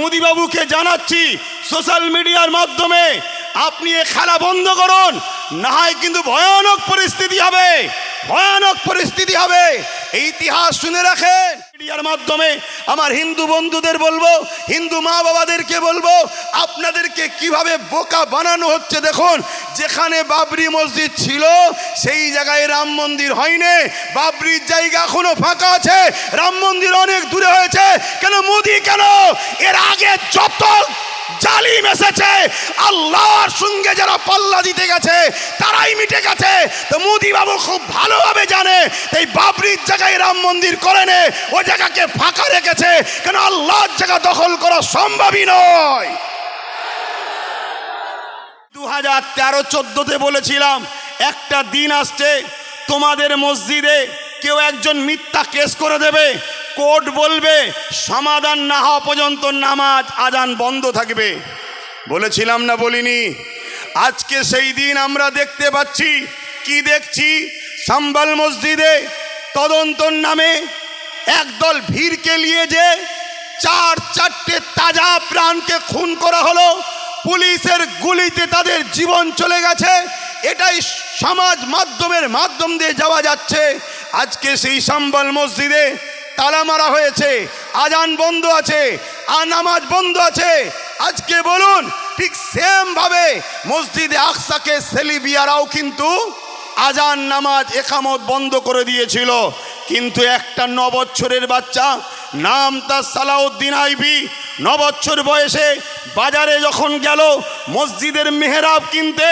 মোদিবাবুকে জানাচ্ছি সোশ্যাল মিডিয়ার মাধ্যমে আপনি এ খেলা বন্ধ করুন, না হয় কিন্তু ভয়ানক পরিস্থিতি হবে, ভয়ানক পরিস্থিতি হবে। ইতিহাস শুনে রাখেন মিডিয়ার মাধ্যমে আমার হিন্দু বন্ধুদের বলব, হিন্দু মা বাবাদেরকে বলব, আপনাদেরকে কীভাবে বোকা বানানো হচ্ছে দেখুন। যেখানে বাবরি মসজিদ ছিল, সেই জায়গায় রাম মন্দির হয়নি। বাবরির জায়গা এখনও ফাঁকা আছে। রাম মন্দির অনেক দূরে হয়েছে। কেন মোদি কেন? এর আগে যত জালিম এসেছে। আল্লাহর সঙ্গে যারা পাল্লা দিতে গেছে, তারাই মিটে গেছে। তো মোদি বাবু খুব ভালোভাবে জানে এই বাবরির জায়গায় রাম মন্দির করেনে ওই জায়গাকে ফাঁকা রেখেছে। কেন আল্লাহর জায়গা দখল করা সম্ভবই নয়। দু হাজার তেরো চোদ্দোতে বলেছিলাম, একটা দিন আসছে, তোমাদের মসজিদে কেউ একজন মিথ্যা কেস করে দেবে কোর্ট বলবে, সমাধান না হওয়া পর্যন্ত নামাজ আজান বন্ধ থাকবে। বলেছিলাম না বলিনি? আজকে সেই দিন আমরা দেখতে পাচ্ছি, কি দেখছি? সাম্বাল মসজিদে তদন্তর নামে একদল ভিড়কে নিয়ে যে চার চারটে তাজা প্রাণকে খুন করা হলো, পুলিশের গুলিতে তাদের জীবন চলে গেছে, এটাই সমাজ মাধ্যমের মাধ্যম দিয়ে যাওয়া যাচ্ছে। আজকে সেই সাম্বাল মসজিদে তালা মারা হয়েছে, আজান বন্ধ আছে আনামাজ নামাজ বন্ধ আছে। আজকে বলুন, ঠিক সেম ভাবে মসজিদে আকসাকে সেলিবিয়ারাও কিন্তু আজান, নামাজ, একামত বন্ধ করে দিয়েছিল। কিন্তু একটা ন বছরের বাচ্চা, নাম তার সালাউদ্দিন আইবি ন বছর বয়সে বাজারে যখন গেল মসজিদের মেহরাব কিনতে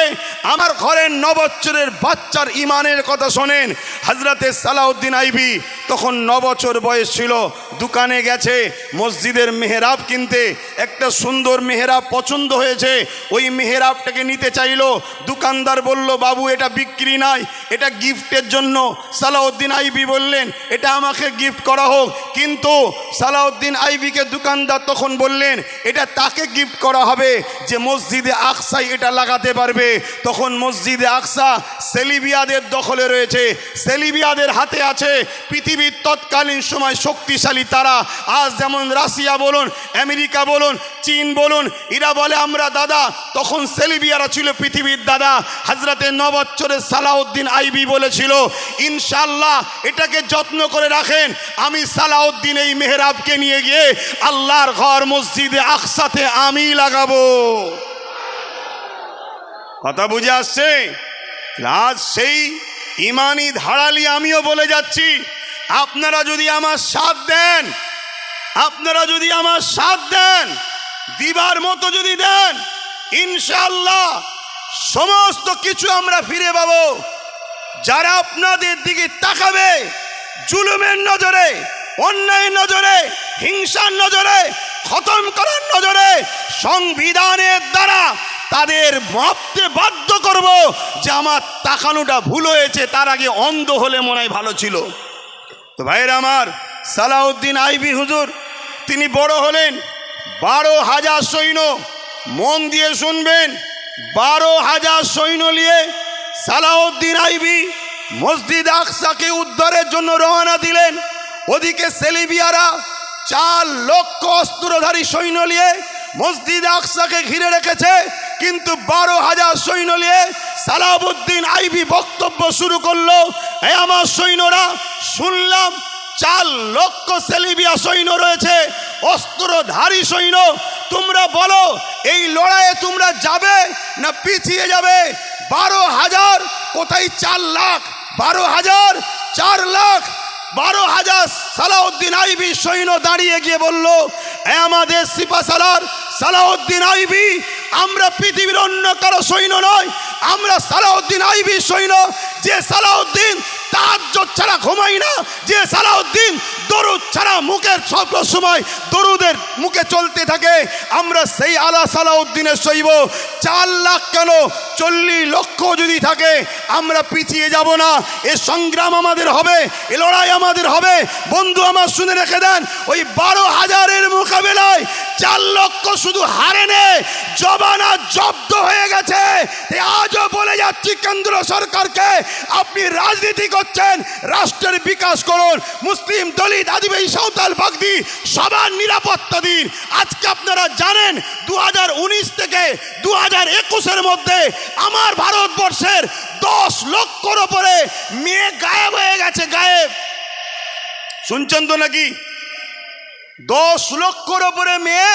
আমার ঘরের ন বছরের বাচ্চার ইমানের কথা শোনেন। হজরতে সালাউদ্দিন আইবি তখন ন বছর বয়স ছিল, দোকানে গেছে, মসজিদের মেহরাব কিনতে। একটা সুন্দর মেহরাব পছন্দ হয়েছে, ওই মেহরাবটাকে নিতে চাইলো। দোকানদার বলল, বাবু, এটা বিক্রি নাই, এটা গিফটের জন্য। সালাউদ্দিন আইবি বললেন, এটা আমাকে গিফট করা হোক। কিন্তু সালাউদ্দিন আইবিকে দোকানদার তখন বললেন, এটা তাকে গিফট করা হবে যে মসজিদে আকসাই এটা লাগাতে পারবে, তখন মসজিদে আকসা সেলিবিয়াদের দখলে রয়েছে। সেলিবিয়াদের হাতে আছে পৃথিবীর তৎকালীন সময় শক্তিশালী তারা। আজ যেমন রাশিয়া বলুন, আমেরিকা বলুন, চীন বলুন, এরা বলে, আমরা দাদা। তখন সেলিবিয়ারা ছিল পৃথিবীর দাদা। হাজরাতে নবচ্ছরের সালাউদ্দিন আইবি বলেছিল ইনশাল্লাহ এটাকে যত্ন করে রাখেন। আমি সালাউদ্দিন এই মেহরাবকে নিয়ে গিয়ে আল্লাহর ঘর মসজিদে আকসাতে আমি লাগাবো। কথা বুঝে আসছে? আজ সেই ইমানি ধারালি আমিও বলে যাচ্ছি। আপনারা যদি আমার সাথ দেন, আপনারা যদি আমার সাথ দেন, দিবার মতো যদি দেন ইনশাল্লাহ সমস্ত কিছু আমরা ফিরে পাবো। যারা আপনাদের দিকে তাকাবে, জুলুমের নজরে অন্যায় নজরে, হিংসার নজরে, খতম করার নজরে, সংবিধানের দ্বারা তাদের ভাবতে বাধ্য করব যে আমার তাকানোটা ভুল হয়েছে, তার আগে অন্ধ হলে মনে হয় ভালো ছিল। তো ভাইয়ের আমার, সালাউদ্দিন আইবি হুজুর, তিনি বড় হলেন, বারো হাজার সৈন্য মন দিয়ে শুনবেন, বারো হাজার সৈন্য নিয়ে সালাউদ্দিন আইবি মসজিদ আকসাকে উদ্ধারের জন্য রওনা দিলেন। ওদিকে সেলিবিয়ারা চার লক্ষ অস্ত্রধারী সৈন্য নিয়ে মসজিদ আকসাকে ঘিরে রেখেছে। কিন্তু বারো হাজার সৈন্য নিয়ে সালাবুদ্দিন আইবি বক্তব্য শুরু করল। এ আমার সৈন্যরা, শুনলাম চার লক্ষ সেলিবিয়া সৈন্য রয়েছে, অস্ত্রধারী সৈন্য। তোমরা বলো, এই লড়াইয়ে তোমরা যাবে না পিছিয়ে যাবে? বারো হাজার, কোথায় চার লাখ? বারো হাজার, চার লাখ। বারো হাজার সালাউদ্দিন আইবি সৈন্য দাঁড়িয়ে গিয়ে বলল আমাদের সিপা সালার সালাউদ্দিন আইবি আমরা পৃথিবীর অন্য কারও সৈন্য নয় আমরা সালাউদ্দিন আইবি সৈন্য। যে সালাউদ্দিন তার ছাড়া ঘুমাই না, যে সালাউদ্দিন দরুদ ছাড়া মুখের সব সময় দরুদের মুখে চলতে থাকে, আমরা সেই আলা সালাউদ্দিনের সইব। চার লাখ কেন? চল্লিশ লক্ষ যদি থাকে, আমরা পিছিয়ে যাব না। এ সংগ্রাম আমাদের হবে, এ লড়াই আমাদের হবে। বন্ধু আমার শুনে রেখে দেন, ওই বারো হাজারের মোকাবেলায় চার লক্ষ শুধু হারে নে, জবানা জব্দ হয়ে গেছে। আজও বলে যাচ্ছি, কেন্দ্র সরকারকে, আপনি রাজনীতি করছেন, রাষ্ট্রের বিকাশ করুন। মুসলিম দলিত আদিবাসী সাঁওতাল বাগদি, সবার নিরাপত্তা দিন। আজকে আপনারা জানেন দু থেকে দু হাজার একুশের মধ্যে আমার ভারতবর্ষের দশ লক্ষর ওপরে মেয়ে গায়েব হয়ে গেছে, গায়েব। শুনছেন তো নাকি? দশ লক্ষর ওপরে মেয়ে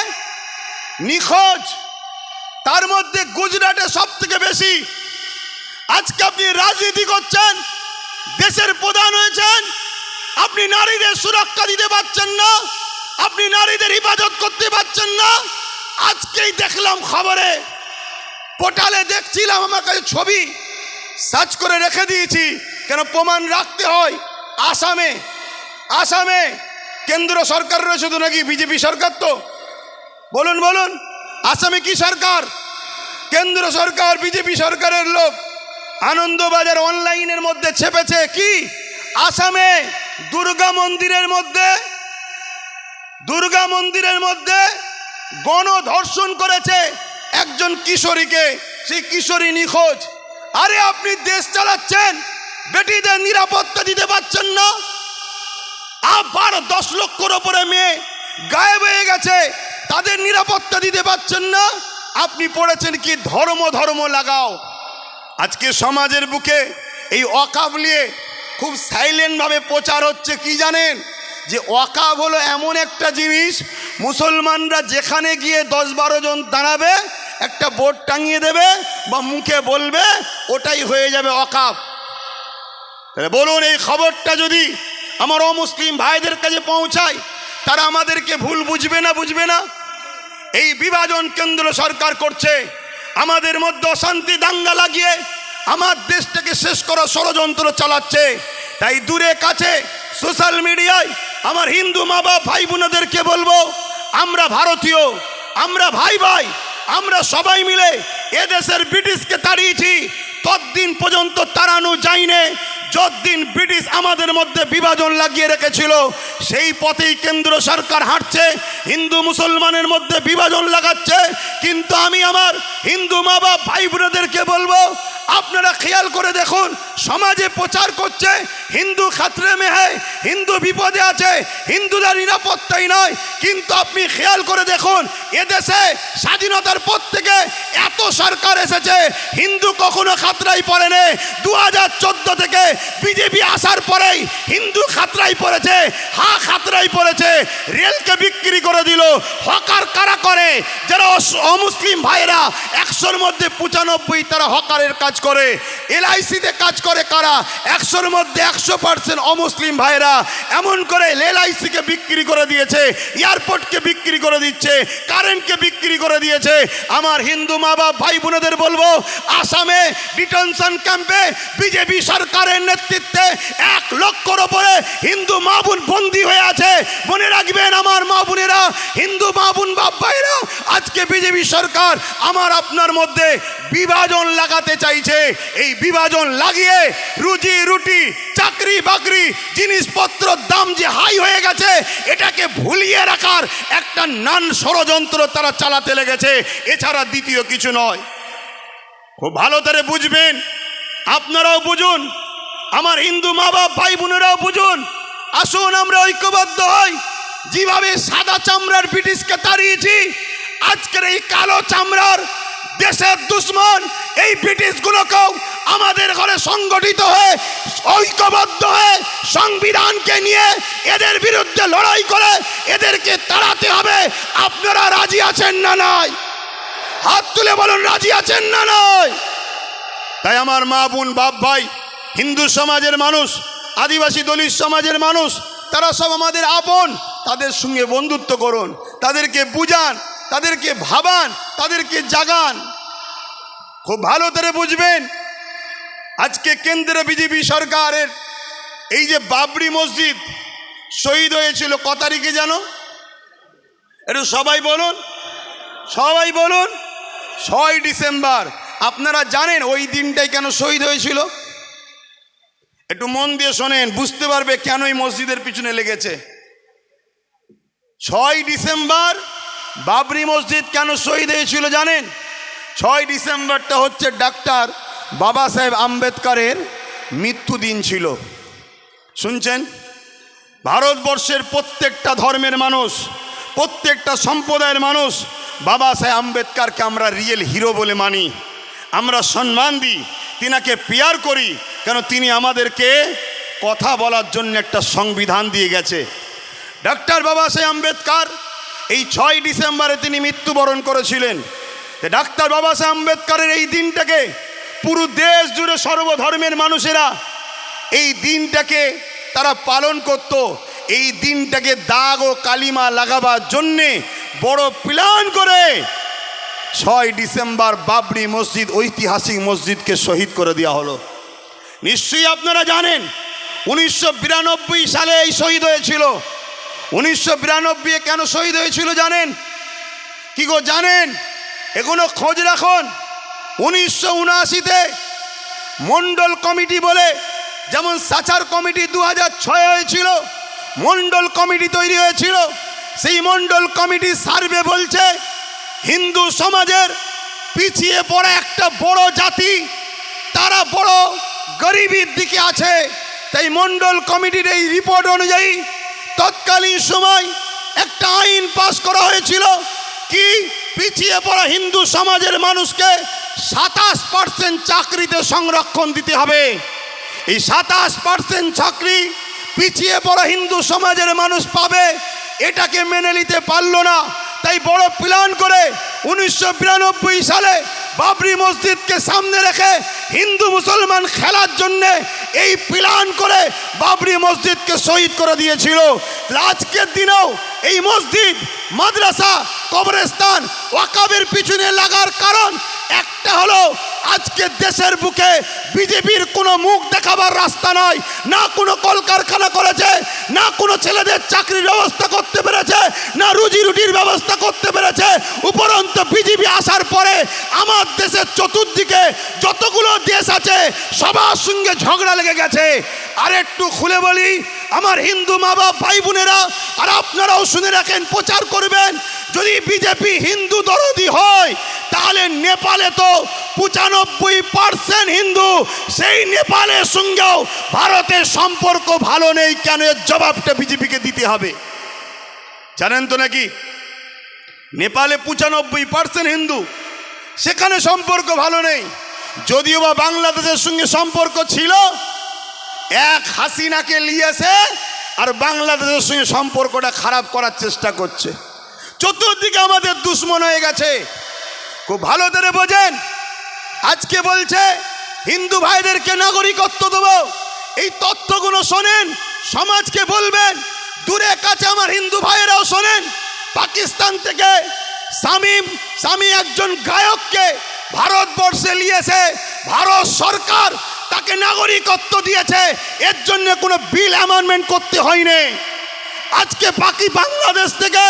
নিখোঁজ। তার মধ্যে গুজরাটে সব থেকে বেশি। আজকে আপনি রাজনীতি করছেন দেশের প্রধান হয়েছেন। আপনি নারীদের সুরক্ষা দিতে পারছেন না। আপনি নারীদের হিফাজত করতে পারছেন না। আজকেই দেখলাম খবরে, পোর্টালে দেখছিলাম আমার কাছে ছবি সার্চ করে রেখে দিয়েছি, কেন প্রমাণ রাখতে হয় আসামে। আসামে কেন্দ্র সরকার রয়েছে তো নাকি বিজেপি সরকার তো? বলুন বলুন, আসামে কি সরকার? কেন্দ্র সরকার, বিজেপি সরকারের লোক। আনন্দবাজার অনলাইনের মধ্যে ছেপেছে কি? আসামে দুর্গা মন্দিরের মধ্যে, দুর্গা মন্দিরের মধ্যে গণধর্ষণ করেছে একজন কিশোরীকে, সেই কিশোরী নিখোঁজ। আরে আপনি দেশ চালাচ্ছেন, বেটিদের নিরাপত্তা দিতে পারছেন না। আবার দশ লক্ষর ওপরে মেয়ে গায়েব হয়ে গেছে, তাদের নিরাপত্তা দিতে পারছেন না। আপনি পড়েছেন কি ধর্ম ধর্ম লাগাও। আজকে সমাজের বুকে এই অকাব নিয়ে খুব সাইলেন্টভাবে প্রচার হচ্ছে, কি জানেন? যে অকাব হলো এমন একটা জিনিস, মুসলমানরা যেখানে গিয়ে দশ বারো জন দাঁড়াবে, একটা বোর্ড টাঙিয়ে দেবে বা মুখে বলবে, ওটাই হয়ে যাবে অকাব। তাহলে বলুন, এই খবরটা যদি আমার অমুসলিম ভাইদের কাছে পৌঁছায়, তারা আমাদেরকে ভুল বুঝবে না বুঝবে না? এই বিভাজন কেন্দ্র সরকার করছে আমাদের মধ্যে অশান্তি দাঙ্গা লাগিয়ে আমার দেশটাকে শেষ করা ষড়যন্ত্র চালাচ্ছে। তাই দূরে কাছে সোশ্যাল মিডিয়ায় আমার হিন্দু মা বাপ, ভাই বোনদেরকে বলব, আমরা ভারতীয়, আমরা ভাই ভাই, আমরা সবাই মিলে এদেশের ব্রিটিশকে তাড়িয়েছি। ততদিন পর্যন্ত তাড়ানো যায়নি। যতদিন ব্রিটিশ আমাদের মধ্যে বিভাজন লাগিয়ে রেখেছিল, সেই পথেই কেন্দ্র সরকার হাঁটছে, হিন্দু মুসলমানের মধ্যে বিভাজন লাগাচ্ছে। কিন্তু আমি আমার হিন্দু মা বাপ ভাই বোনেদেরকে বলব আপনারা খেয়াল করে দেখুন, সমাজে প্রচার করছে, হিন্দু খাতরে মেহে হিন্দু বিপদে আছে, হিন্দুরা নিরাপত্তাই নয়। কিন্তু আপনি খেয়াল করে দেখুন, এদেশে স্বাধীনতার পর থেকে এত সরকার এসেছে, হিন্দু কখনো খাতরাই পড়েনি। দু হাজার চোদ্দ থেকে বিজেপি আসার পরেই হিন্দু খাতরাই পড়েছে, হা খাতরাই পড়েছে, রেলকে বিক্রি করে দিল, হকার কারা করে? যারা অমুসলিম ভাইরা একশোর মধ্যে পঁচানব্বই তারা হকারের কাজ করে? এলআইসিতে কাজ করে কারা? একশোর মধ্যে একশো পার্সেন্ট অমুসলিম ভাইরা এমন করে এলআইসিকে বিক্রি করে দিয়েছে এয়ারপোর্টকে বিক্রি করে দিচ্ছে কারেন্টকে বিক্রি করে দিয়েছে। আমার হিন্দু মা বাপ, ভাই বোনেদের বলব, আসামে ডিটেনশন ক্যাম্পে বিজেপি সরকারের নেতৃত্বে এক লক্ষর ওপরে হিন্দু মা বোন বন্দী হয়ে আছে। মনে রাখবেন আমার মা বোনেরা, হিন্দু মা বোন বাপ ভাইরা আজকে বিজেপি সরকার আমার আপনার মধ্যে বিভাজন লাগাতে চাইছে। এই বিভাজন লাগিয়ে রুজি রুটি, চাকরি বাকরি, জিনিসপত্র দাম যে হাই হয়ে গেছে, এটাকে ভুলিয়ে রাখার একটা নান ষড়যন্ত্র তারা চালাতে লেগেছে। এছাড়া দ্বিতীয় কিছু নয়। খুব ভালো করে বুঝবেন। আপনারাও বুঝুন। আমার হিন্দু মা বাপ ভাই বোনেরাও বুঝুন। আসুন, আমরা ঐক্যবদ্ধ হই। যেভাবে সাদা চামড়ার ব্রিটিশকে তাড়িয়েছি আজকের এই কালো চামড়ার দেশের দুশ্মন, এই ব্রিটিশগুলোকেও আমাদের ঘরে সংগঠিত হয়ে, ঐক্যবদ্ধ হয়ে, সংবিধানকে নিয়ে এদের বিরুদ্ধে লড়াই করে এদেরকে তাড়াতে হবে। আপনারা রাজি আছেন না নয় হাত তুলে বলুন, রাজি আছেন না নয় তাই আমার মা বোন, বাপ ভাই, হিন্দু সমাজের মানুষ, আদিবাসী দলিত সমাজের মানুষ, তারা সব আমাদের আপন। তাদের সঙ্গে বন্ধুত্ব করুন, তাদেরকে বুঝান তাদেরকে ভাবান, তাদেরকে জাগান। খুব ভালো করে বুঝবেন। আজকে কেন্দ্রে বিজেপি সরকারের এই যে বাবরি মসজিদ শহীদ হয়েছিল, ক তারিখে জানো? একটু সবাই বলুন সবাই বলুন, ছয় ডিসেম্বর। আপনারা জানেন ওই দিনটাই কেন শহীদ হয়েছিল? একটু মন দিয়ে শোনেন, বুঝতে পারবে কেন এই মসজিদের পিছনে লেগেছে। ছয় ডিসেম্বর বাবরি মসজিদ কেন শহীদ হয়েছিল জানেন? ছয় ডিসেম্বরটা হচ্ছে ডাক্তার বাবা সাহেব আম্বেদকরের মৃত্যু দিন ছিল। শুনছেন? ভারতবর্ষের প্রত্যেকটা ধর্মের মানুষ, প্রত্যেকটা সম্প্রদায়ের মানুষ বাবা সাহেব আম্বেদকরকে আমরা রিয়েল হিরো বলে মানি। আমরা সম্মান দিই, তিনাকে পেয়ার করি, কেন তিনি আমাদেরকে কথা বলার জন্য একটা সংবিধান দিয়ে গেছে। ডাক্তার বাবা সাহেব আম্বেদকর এই ছয় ডিসেম্বরে তিনি মৃত্যুবরণ করেছিলেন। ডাক্তার বাবা সাহেব আম্বেদকরের এই দিনটাকে পুরো দেশ জুড়ে সর্বধর্মের মানুষেরা এই দিনটাকে তারা পালন করত। এই দিনটাকে দাগ ও কালিমা লাগাবার জন্যে বড় প্ল্যান করে ছয় ডিসেম্বর বাবরি মসজিদ, ঐতিহাসিক মসজিদকে শহীদ করে দেওয়া হলো। নিশ্চয়ই আপনারা জানেন, উনিশশো বিরানব্বই সালে এই শহীদ হয়েছিল। উনিশশো বিরানব্বই কেন শহীদ হয়েছিল জানেন? কি গো, জানেন? এগুলো খোঁজ রাখুন। উনিশশো উনআশিতে মন্ডল কমিটি বলে যেমন সাচার কমিটি দু হাজার ছয় হয়েছিল মন্ডল কমিটি তৈরি হয়েছিল, সেই মন্ডল কমিটি সার্ভে বলছে, হিন্দু সমাজের পিছিয়ে পড়া একটা বড় জাতি, তারা বড় গরিবের দিকে আছে। তাই মন্ডল কমিটির এই রিপোর্ট অনুযায়ী তৎকালীন সময় একটা আইন পাস করা হয়েছিল কি পিছিয়ে পড়া হিন্দু সমাজের মানুষকে সাতাশ পার্সেন্ট চাকরিতে সংরক্ষণ দিতে হবে। এই সাতাশ পার্সেন্ট চাকরি পিছিয়ে পড়া হিন্দু সমাজের মানুষ পাবে, এটাকে মেনে নিতে পারল না। তাই বড় প্ল্যান করে উনিশশো বিরানব্বই সালে বাবরি মসজিদকে সামনে রেখে হিন্দু মুসলমান খেলার জন্যে এই প্ল্যান করে বাবরি মসজিদকে শহীদ করে দিয়েছিল। আজকের দিনেও এই মসজিদ, মাদ্রাসা, কবরস্থান ওয়াকাবের পিছনে লাগার কারণ একটা হলো আজকে দেশের বুকে বিজেপির কোনো মুখ দেখাবার রাস্তা নয় না কোনো কলকারখানা করেছে, না কোনো ছেলেদের চাকরির ব্যবস্থা করতে পেরেছে, না রুজি রুটির ব্যবস্থা করতে পেরেছে। উপরন্ত বিজেপি আসার পরে আমার দেশের চতুর্দিকে যতগুলো দেশ আছে, সবার সঙ্গে ঝগড়া লেগে গেছে। আর একটু খুলে বলি, আমার হিন্দু মা বাপ ভাই বোনেরা আর আপনারাও শুনে রাখেন, প্রচার করবেন। যদি বিজেপি হিন্দু দরদি হয়, তাহলে নেপালে তো পঁচানব্বই পার্সেন্ট হিন্দু সেই নেপালের সঙ্গেও ভারতের সম্পর্ক ভালো নেই, কেন এর জবাবটা বিজেপিকে দিতে হবে? জানেন তো নাকি? নেপালে পঁচানব্বই পার্সেন্ট হিন্দু, সেখানে সম্পর্ক ভালো নেই। যদিও বা বাংলাদেশের সঙ্গে সম্পর্ক ছিল, এক হাসিনাকে নিয়েছে আর বাংলাদেশের সঙ্গে সম্পর্কটা খারাপ করার চেষ্টা করছে। চতুর্দিকে আমাদের দুশ্মন হয়ে গেছে। খুব ভালো করে বোঝেন আজকে বলছে, হিন্দু ভাইদেরকে নাগরিকত্ব দেবো। এই তথ্যগুলো শোনেন, সমাজকে বলবেন, দূরে কাছে আমার হিন্দু ভাইয়েরাও শোনেন, পাকিস্তান থেকে শামীম স্বামী একজন গায়ককে ভারতবর্ষে নিয়েছে, ভারত সরকার তাকে নাগরিকত্ব দিয়েছে, এর জন্য কোনো বিল অ্যামেন্ডমেন্ট করতে হয়নি। আজকে বাকি বাংলাদেশ থেকে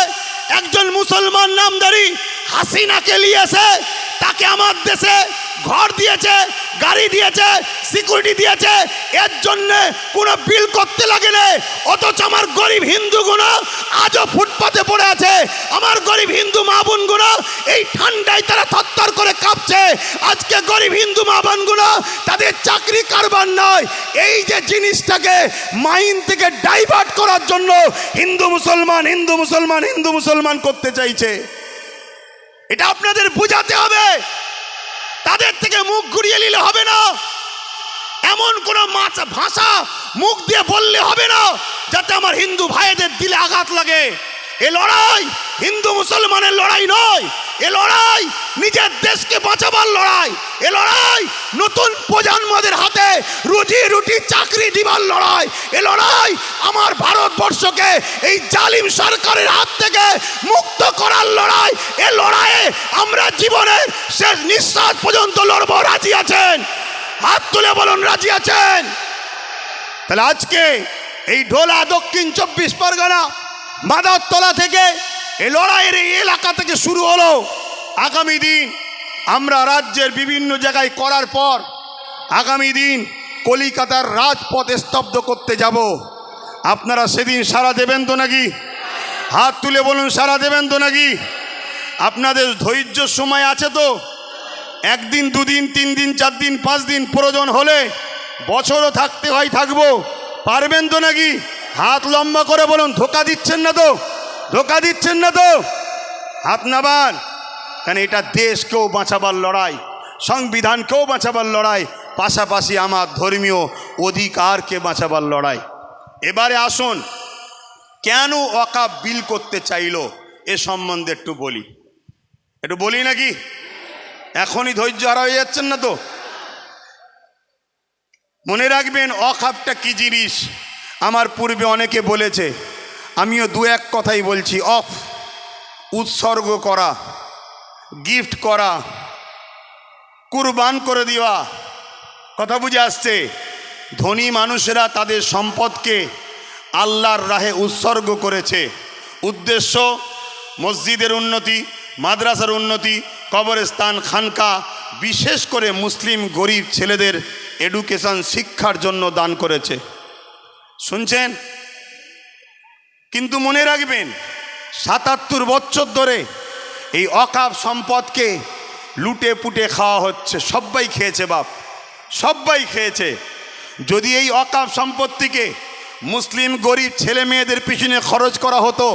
একজন মুসলমান নামদারি হাসিনাকে নিয়েছে, তাকে আমার দেশে ঘর দিয়েছে, গাড়ি দিয়েছে সিকিউরিটি দিয়েছে। এর জন্য কোনো বিল করতে লাগে না অথচ আমার গরিব হিন্দুগুলো আজও ফুটপাতে পড়ে আছে। আমার গরিব হিন্দু মা বোনগুলো এই ঠান্ডায় তারা থরথর করে কাঁপছে। আজকে গরিব হিন্দু মা বোনগুলো তাদের চাকরি কারবার নয়। এই যে জিনিসটাকে মাইন থেকে ডাইভার্ট করার জন্য হিন্দু মুসলমান হিন্দু মুসলমান হিন্দু মুসলমান করতে চাইছে। এটা আপনাদের বোঝাতে হবে। তাদের থেকে মুখ ঘুরিয়ে নিলে হবে না। এমন কোন ভাষা মুখ দিয়ে বললে হবে না, যাতে আমার হিন্দু ভাইদের দিলে আঘাত লাগে। এ লড়াই হিন্দু মুসলমানের লড়াই নয় এ লড়াই নিজের দেশকে বাঁচাবার লড়াই। এ লড়াই নতুন প্রজন্মদের হাতে রুজি রুটি চাকরি দিবার লড়াই। এ লড়াই আমার ভারতবর্ষকে এই জালিম সরকারের হাত থেকে মুক্ত করার লড়াই। এ লড়াইয়ে আমরা জীবনের শেষ নিঃশ্বাস পর্যন্ত লড়বো। রাজি আছেন? হাত তুলে বলুন, রাজি আছেন? তাহলে আজকে এই ঢোলা দক্ষিণ চব্বিশ পরগনা, মাদারতলা থেকে এই লড়াইয়ের এই এলাকা থেকে শুরু হলো আগামী দিন আমরা রাজ্যের বিভিন্ন জায়গায় করার পর আগামী দিন কলিকাতার রাজপথ স্তব্ধ করতে যাব। আপনারা সেদিন সারা দেবেন তো নাকি? হাত তুলে বলুন সারা দেবেন তো নাকি? আপনাদের ধৈর্য সময় আছে তো? একদিন, দুদিন তিন দিন চার দিন পাঁচ দিন প্রয়োজন হলে বছরও থাকতে হয়, থাকব। পারবেন তো নাকি? হাত লম্বা করে বলুন, ধোকা দিচ্ছেন না তো? ধোকা দিচ্ছেন না তো? হাত নাবান কারণ এটা দেশকেও বাঁচাবার লড়াই, সংবিধানকেও বাঁচাবার লড়াই, পাশাপাশি আমার ধর্মীয় অধিকারকে বাঁচাবার লড়াই। এবারে আসুন, কেন অকাপ বিল করতে চাইলো এ সম্বন্ধে একটু বলি। একটু বলি নাকি? এখনই ধৈর্য হারা হয়ে যাচ্ছেন না তো? মনে রাখবেন অখাপটা কি জিনিস? আমার পূর্বে অনেকে বলেছে আমিও দু এক কথাই বলছি, অফ, উৎসর্গ করা, গিফট করা, কুরবান করে দেওয়া, কথা বুঝে আসছে? ধনী মানুষেরা তাদের সম্পদকে আল্লাহর রাহে উৎসর্গ করেছে। উদ্দেশ্য, মসজিদের উন্নতি, মাদ্রাসার উন্নতি, কবরস্থান, খানকা, বিশেষ করে মুসলিম, গরিব ছেলেদের এডুকেশন শিক্ষার জন্য দান করেছে। শুনছেন? কিন্তু মনে রাখবেন, সাতাত্তর বছর ধরে এই অকাপ সম্পদকে লুটে পুটে খাওয়া হচ্ছে সবাই খেয়েছে বাপ সবাই খেয়েছে। যদি এই অকাপ সম্পত্তিকে মুসলিম গরিব ছেলে মেয়েদের পিছনে খরচ করা হতো,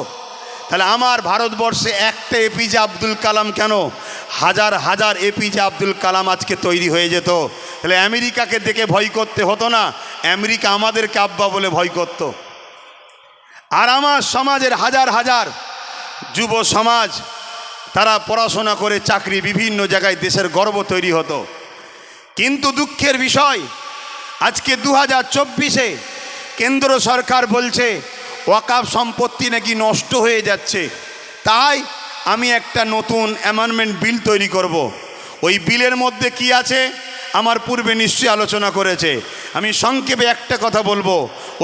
তাহলে আমার ভারতবর্ষে একটা এপিজে আব্দুল কালাম কেন হাজার হাজার এপিজে আব্দুল কালাম আজকে তৈরি হয়ে যেত? তাহলে আমেরিকাকে দেখে ভয় করতে হতো না, আমেরিকা আমাদেরকে আব্বা বলে ভয় করতো। আর আমার সমাজের হাজার হাজার যুব সমাজ, তারা পড়াশোনা করে চাকরি বিভিন্ন জায়গায় দেশের গর্ব তৈরি হতো। কিন্তু দুঃখের বিষয়, আজকে দু হাজার চব্বিশে কেন্দ্র সরকার বলছে ওয়াকাফ সম্পত্তি নাকি নষ্ট হয়ে যাচ্ছে। তাই আমি একটা নতুন অ্যামেন্ডমেন্ট বিল তৈরি করব। ওই বিলের মধ্যে কি আছে? আমার পূর্বে নিশ্চয়ই আলোচনা করেছে। আমি সংক্ষেপে একটা কথা বলব।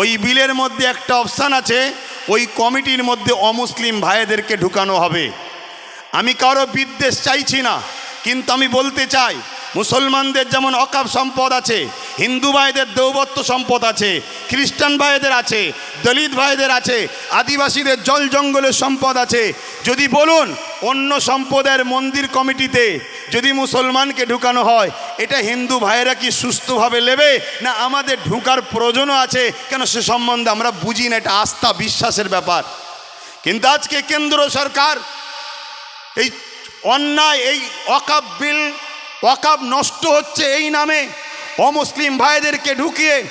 ওই বিলের মধ্যে একটা অপশান আছে, ওই কমিটির মধ্যে অমুসলিম ভাইদেরকে ঢুকানো হবে। আমি কারও বিদ্বেষ চাইছি না, কিন্তু আমি বলতে চাই মুসলমানদের যেমন অকাপ সম্পদ আছে, হিন্দু ভাইদের দৌবত্ব সম্পদ আছে, খ্রিস্টান ভাইদের আছে, দলিত ভাইদের আছে, আদিবাসীদের জল জঙ্গলের সম্পদ আছে, যদি বলুন অন্য সম্পদের মন্দির কমিটিতে যদি মুসলমানকে ঢুকানো হয়, এটা হিন্দু ভাইয়েরা কি সুস্থভাবে নেবে? না আমাদের ঢুকার প্রয়োজনও আছে? কেন সে সম্বন্ধে আমরা বুঝি না, এটা আস্থা, বিশ্বাসের ব্যাপার। কিন্তু আজকে কেন্দ্র সরকার এই অন্যায়, এই অকাপ বিল অকাপ নষ্ট হচ্ছে এই নামে অমুসলিম ভাইদেরকে ঢুকিয়ে,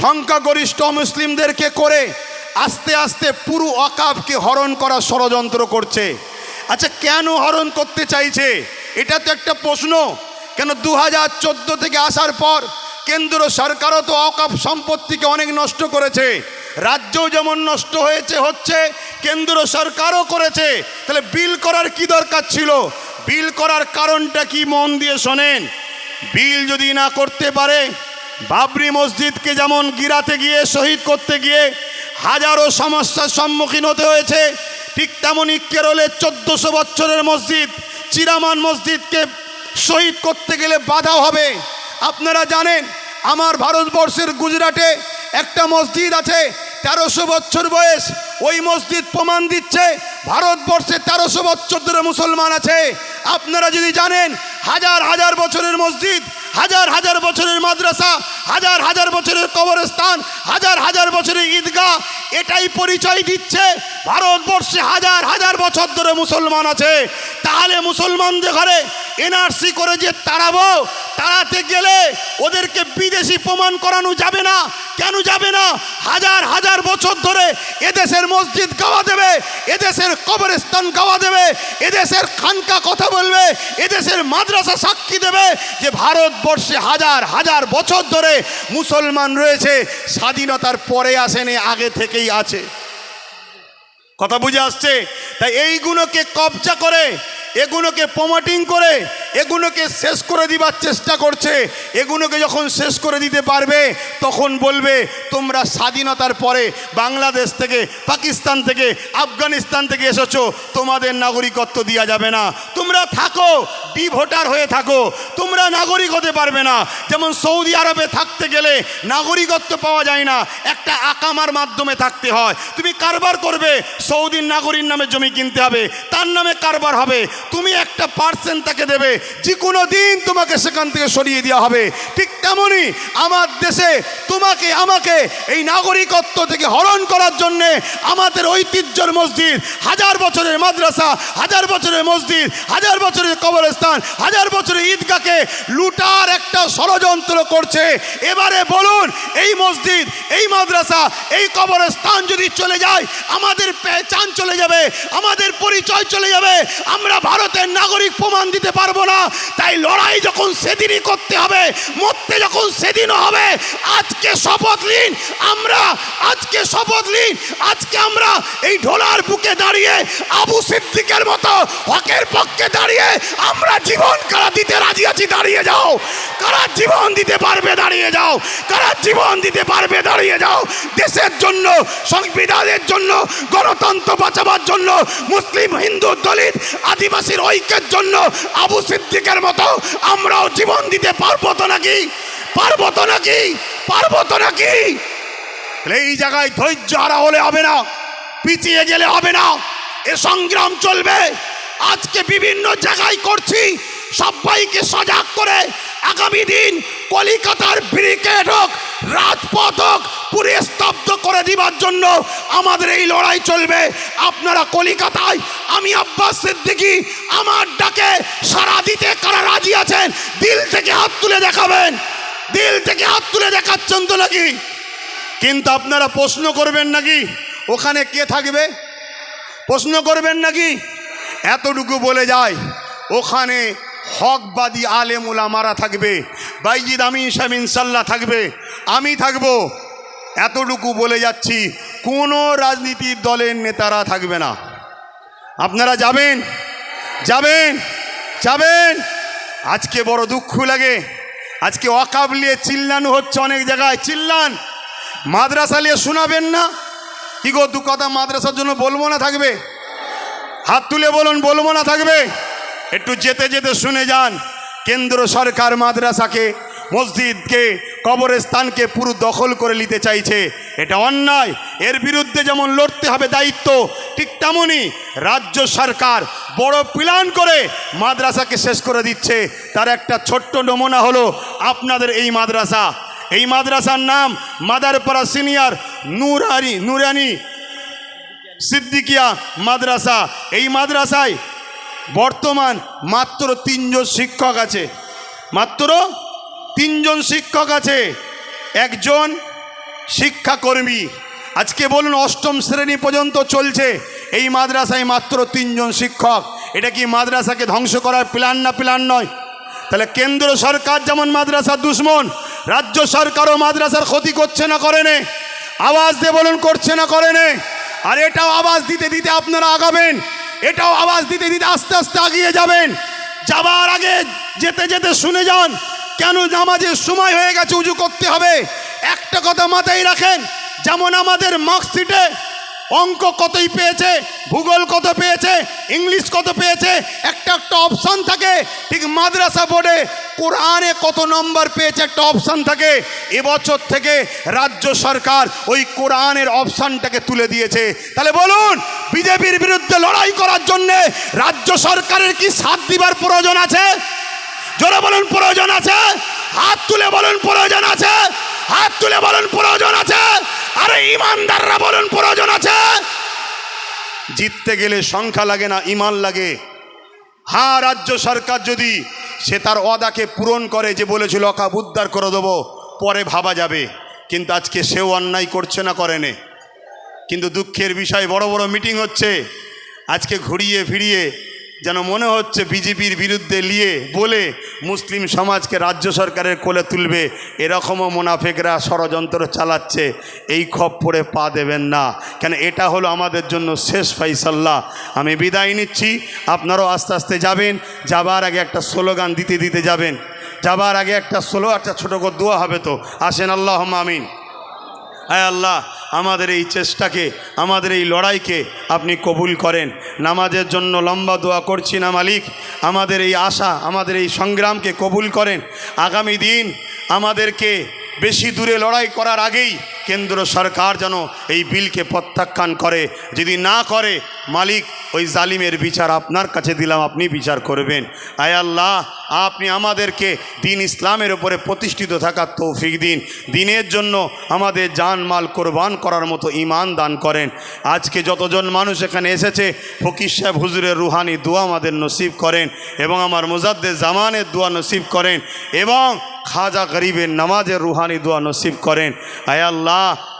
সংখ্যাগরিষ্ঠ অমুসলিমদেরকে করে আস্তে আস্তে পুরো অকাপকে হরণ করার ষড়যন্ত্র করছে। আচ্ছা কেন হরণ করতে চাইছে? এটা তো একটা প্রশ্ন। কেন দু হাজার চোদ্দ থেকে আসার পর কেন্দ্র সরকারও তো অকাপ সম্পত্তিকে অনেক নষ্ট করেছে? রাজ্যও যেমন নষ্ট হয়েছে, হচ্ছে কেন্দ্র সরকারও করেছে। তাহলে বিল করার কি দরকার ছিল? বিল করার কারণটা কি মন দিয়ে শোনেন? বিল যদি না করতে পারে, বাবরি মসজিদকে যেমন গিরাতে গিয়ে, শহীদ করতে গিয়ে হাজারো সমস্যার সম্মুখীন হতে হয়েছে, ঠিক তেমনই কেরলের চোদ্দোশো বছরের মসজিদ, চিরামান মসজিদকে শহীদ করতে গেলে বাধা হবে। আপনারা জানেন আমার ভারতবর্ষের গুজরাটে একটা মসজিদ আছে, তেরোশো বছর বয়স। ওই মসজিদ প্রমাণ দিচ্ছে ভারতবর্ষে তেরোশো বছর ধরে মুসলমান আছে। আপনারা যদি জানেন, হাজার হাজার বছরের মসজিদ হাজার হাজার বছরের মাদ্রাসা, হাজার হাজার বছরের কবরস্থান, হাজার হাজার বছরের ঈদগাহ, এটাই পরিচয় দিচ্ছে ভারতবর্ষে হাজার হাজার বছর ধরে মুসলমান আছে। তাহলে মুসলমানদের ঘরে এনআরসি করে যে তাড়াবো, তাড়াতে গেলে ওদেরকে বিদেশি প্রমাণ করানো যাবে না। কেন যাবে না? হাজার হাজার বছর ধরে এদেশের মসজিদ গাওয়া দেবে, এদেশের কবরস্থান গাওয়া দেবে, এদেশের খানকা কথা বলবে, এদেশের মাদ্রাসা সাক্ষী দেবে যে ভারতবর্ষে হাজার হাজার বছর ধরে মুসলমান রয়েছে, স্বাধীনতার পরে আসেনি, আগে থেকেই আছে। কথা বুঝে আসছে? তাই এইগুলোকে কবজা করে, এগুলোকে প্রমোটিং করে এগুলোকে শেষ করে দিবার চেষ্টা করছে। এগুলোকে যখন শেষ করে দিতে পারবে, তখন বলবে, তোমরা স্বাধীনতার পরে বাংলাদেশ থেকে, পাকিস্তান থেকে, আফগানিস্তান থেকে এসেছ, তোমাদের নাগরিকত্ব দেওয়া যাবে না। তোমরা থাকো ডি ভোটার হয়ে থাকো। তোমরা নাগরিক হতে পারবে না। যেমন সৌদি আরবে থাকতে গেলে নাগরিকত্ব পাওয়া যায় না, একটা আকামার মাধ্যমে থাকতে হয়। তুমি কারবার করবে, সৌদির নাগরিক নামে জমি কিনতে হবে, তার নামে কারবার হবে। তুমি একটা পার্সেন্ট তাকে দেবে যে কোনো দিন তোমাকে সেখান থেকে সরিয়ে দেওয়া হবে। ঠিক তেমনই আমার দেশে তোমাকে, আমাকে এই নাগরিকত্ব থেকে হরণ করার জন্যে আমাদের ঐতিহ্যর মসজিদ, হাজার বছরের মাদ্রাসা, হাজার বছরের মসজিদ, হাজার বছরের কবরস্থান, হাজার বছরের ঈদগাকে লুটার একটা ষড়যন্ত্র করছে। এবারে বলুন, এই মসজিদ, এই মাদ্রাসা, এই কবরস্থান যদি চলে যায়, আমাদের পেচান চলে যাবে, আমাদের পরিচয় চলে যাবে, আমরা ভারতের নাগরিক প্রমাণ দিতে পারব না। তাই লড়াই যখন সেদিনই করতে হবে, মরতে যখন সেদিনও হবে, আজকে শপথ নিন আমরা, আজকে শপথ নিন, আজকে আমরা এই ঢোলার বুকে দাঁড়িয়ে, আবু সিদ্দিকের মতো হকের পক্ষে দাঁড়িয়ে আমরা জীবন কারা দিতে রাজি আছি, দাঁড়িয়ে যাও। কারা জীবন দিতে পারবে, দাঁড়িয়ে যাও। কারা জীবন দিতে পারবে, দাঁড়িয়ে যাও। দেশের জন্য, সংবিধানের জন্য, গণতন্ত্র বাঁচাবার জন্য, মুসলিম হিন্দু দলিত আদিবাসীর ঐক্যের জন্য আবু সিদ্দিকের মতো আমরাও জীবন দিতে পারব তো নাকি? পারব তো নাকি? পারব তো নাকি? এই জায়গায় ধৈর্য হারা হলে হবে না, পিছিয়ে গেলে হবে না, এ সংগ্রাম চলবে। আজকে বিভিন্ন জায়গায় করছি সবাইকে সজাগ করে আগামী দিন কলিকাতার ব্রিকেট হোক, রাজপথ হোক, পুরে স্তব্ধ করে দিবার জন্য আমাদের এই লড়াই চলবে। আপনারা কলিকাতায়, আমি আব্বাস সিদ্দিকি, আমার ডাকে সারা দিতে কারা রাজি আছেন, দিল থেকে হাত তুলে দেখাবেন। দিল থেকে হাত তুলে দেখাচ্ছেন তো নাকি? কিন্তু আপনারা প্রশ্ন করবেন নাকি, ওখানে কে থাকবে? প্রশ্ন করবেন নাকি? এতটুকু বলে যায়, ওখানে হকবাদী আলেম উলামারা থাকবে, বাইজিদ আমিন সাহেব ইনশাল্লাহ থাকবে। আমি থাকব। এতটুকু বলে যাচ্ছি, কোনো রাজনীতির দলের নেতারা থাকবে না। আপনারা যাবেন যাবেন যাবেন। আজকে বড় দুঃখ লাগে। আজকে অকাবলিয়ে চিল্লানো হচ্ছে অনেক জায়গায়। চিল্লান। মাদ্রাসা নিয়ে শোনাবেন না? কি গো, দু কথা মাদ্রাসার জন্য বলব না থাকবে? হাত তুলে বলুন, বলব না থাকবে? একটু যেতে যেতে শুনে যান। কেন্দ্র সরকার মাদ্রাসাকে, মসজিদকে, কবরস্থানকে পুরো দখল করে নিতে চাইছে। এটা অন্যায়। এর বিরুদ্ধে যেমন লড়তে হবে দায়িত্ব, ঠিক তেমনই রাজ্য সরকার বড় প্ল্যান করে মাদ্রাসাকে শেষ করে দিচ্ছে। তার একটা ছোট্ট নমুনা হলো আপনাদের এই মাদ্রাসা। এই মাদ্রাসার নাম মাদারপাড়া সিনিয়র নুরানি নুরানি সিদ্দিকিয়া মাদ্রাসা। এই মাদ্রাসায় বর্তমান মাত্র তিনজন শিক্ষক আছে। মাত্র তিনজন শিক্ষক আছে। একজন শিক্ষাকর্মী। আজকে বলুন অষ্টম শ্রেণি পর্যন্ত চলছে। এই মাদ্রাসায় মাত্র তিনজন শিক্ষক। এটা কি মাদ্রাসাকে ধ্বংস করার প্ল্যান না প্ল্যান নয়? তাহলে কেন্দ্র সরকার যেমন মাদ্রাসার দুশ্মন, রাজ্য সরকারও মাদ্রাসার ক্ষতি করছে না, করে নে। আওয়াজ দিয়ে বলুন, করছে না, করে নে। আর এটাও আওয়াজ দিতে দিতে আপনারা আগাবেন। এটাও আওয়াজ দিতে দিতে আস্তে আস্তে আগিয়ে যাবেন। যাবার আগে যেতে যেতে শুনে যান, কেন নামাজের সময় হয়ে গেছে, উজু করতে হবে। একটা কথা মাথায় রাখেন, যেমন আমাদের মার্কশিটে অঙ্ক কতই পেয়েছে, ভূগোল কত পেয়েছে, ইংলিশ কত পেয়েছে, একটা একটা অপশান থাকে। ঠিক মাদ্রাসা বোর্ডে কোরআনে কত নম্বর পেয়েছে একটা অপশান থাকে। এবছর থেকে রাজ্য সরকার ওই কোরআনের অপশানটাকে তুলে দিয়েছে। তাহলে বলুন, বিজেপির বিরুদ্ধে লড়াই করার জন্যে রাজ্য সরকারের কি সাথ দিবার প্রয়োজন আছে? জোরে বলুন, প্রয়োজন আছে? হাত তুলে বলুন, প্রয়োজন আছে? হাত তুলে বলুন, প্রয়োজন আছে? আরে ইমানদাররা বলুন, প্রয়োজন আছে? জিততে গেলে সংখ্যা লাগে না, ইমান লাগে। হ্যাঁ রাজ্য সরকার যদি সে তার অদাকে পূরণ করে, যে বলেছিল অকাব উদ্ধার করে দেবো, পরে ভাবা যাবে। কিন্তু আজকে সেও অন্যায় করছে না করেনে কিন্তু দুঃখের বিষয়, বড় বড় মিটিং হচ্ছে। আজকে ঘুরিয়ে ফিরিয়ে যেন মনে হচ্ছে বিজেপির বিরুদ্ধে নিয়ে বলে মুসলিম সমাজকে রাজ্য সরকারের কোলে তুলবে, এরকমও মোনাফেকরা ষড়যন্ত্র চালাচ্ছে, এই খপ্পরে পা দেবেন না। কেন, এটা হলো আমাদের জন্য শেষ ফাইসাল্লাহ আমি বিদায় নিচ্ছি, আপনারাও আস্তে আস্তে যাবেন, যাবার আগে একটা স্লোগান দিতে দিতে যাবেন। যাবার আগে একটা স্লো, একটা ছোটো করে দোয়া হবে তো। আসেন আল্লাহ আমিন। হ্যাঁ আল্লাহ, আমাদের এই চেষ্টাকে, আমাদের এই লড়াইকে আপনি কবুল করেন। নামাজের জন্য লম্বা দোয়া করছি না মালিক, আমাদের এই আশা, আমাদের এই সংগ্রামকে কবুল করেন। আগামী দিন আমাদেরকে বেশি দূরে লড়াই করার আগেই কেন্দ্র সরকার যেন এই বিলকে প্রত্যাখ্যান করে। যদি না করে, মালিক ওই জালিমের বিচার আপনার কাছে দিলাম, আপনি বিচার করবেন। আয় আল্লাহ, আপনি আমাদেরকে দিন ইসলামের ওপরে প্রতিষ্ঠিত থাকার তৌফিক দিন। দিনের জন্য আমাদের জান মাল কোরবান করার মতো ইমান দান করেন। আজকে যতজন মানুষ এখানে এসেছে, ফকির সাহেব হুজুরের রুহানি দোয়া আমাদের নসিব করেন এবং আমার মুজাদ্দের জামানের দোয়া নসিব করেন এবং খাজা গরিবের নামাজের রুহানি দোয়া নসিব করেন। আয় আল্লাহ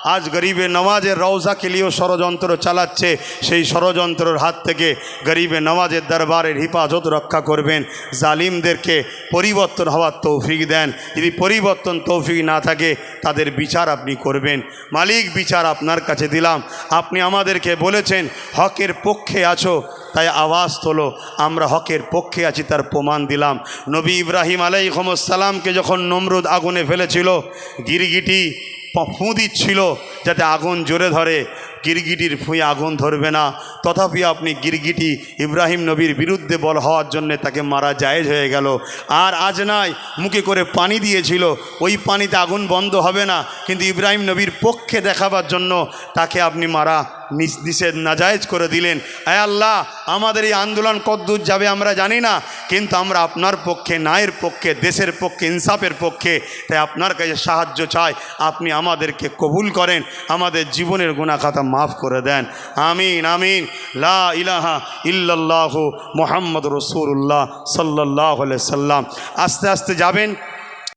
আজ গরিবের নওয়াজের রওজাকে নিয়েও ষড়যন্ত্র চালাচ্ছে, সেই ষড়যন্ত্রের হাত থেকে গরিবের নওয়াজের দরবারের হিফাজত রক্ষা করবেন। জালিমদেরকে পরিবর্তন হওয়ার তৌফিক দেন। যদি পরিবর্তন তৌফিক না থাকে, তাদের বিচার আপনি করবেন। মালিক, বিচার আপনার কাছে দিলাম। আপনি আমাদেরকে বলেছেন, হকের পক্ষে আছো, তাই আওয়াজ তোলো। আমরা হকের পক্ষে আছি, তার প্রমাণ দিলাম। নবী ইব্রাহিম আলাইহমসাল্লামকে যখন নমরুদ আগুনে ফেলেছিল, গিরগিটি ফু দিচ্ছিল যাতে আগুন জোরে ধরে। গিরগিটির ফুঁয়ে আগুন ধরবে না। তথাপি আপনি গিরগিটি ইব্রাহিম নবীর বিরুদ্ধে বল হওয়ার জন্যে তাকে মারা জায়েজ হয়ে গেল। আর আজ নয় মুখে করে পানি দিয়েছিল। ওই পানিতে আগুন বন্ধ হবে না, কিন্তু ইব্রাহিম নবীর পক্ষে দেখাবার জন্য তাকে আপনি মারা নিষেধ নাজায়েজ করে দিলেন। আয় আল্লাহ, আমাদের এই আন্দোলন কদ্দূর যাবে আমরা জানি না, কিন্তু আমরা আপনার পক্ষে ন্যায়ের পক্ষে, দেশের পক্ষে, ইনসাফের পক্ষে, তাই আপনার কাছে সাহায্য চাই, আপনি আমাদেরকে কবুল করেন, আমাদের জীবনের গুণাখাতা মাফ করে দেন। আমিন আমিন। লা ইলাহা ইল্লাল্লাহু মোহাম্মদ রসুল্লাহ সাল্লাহ সাল্লাম। আস্তে আস্তে যাবেন।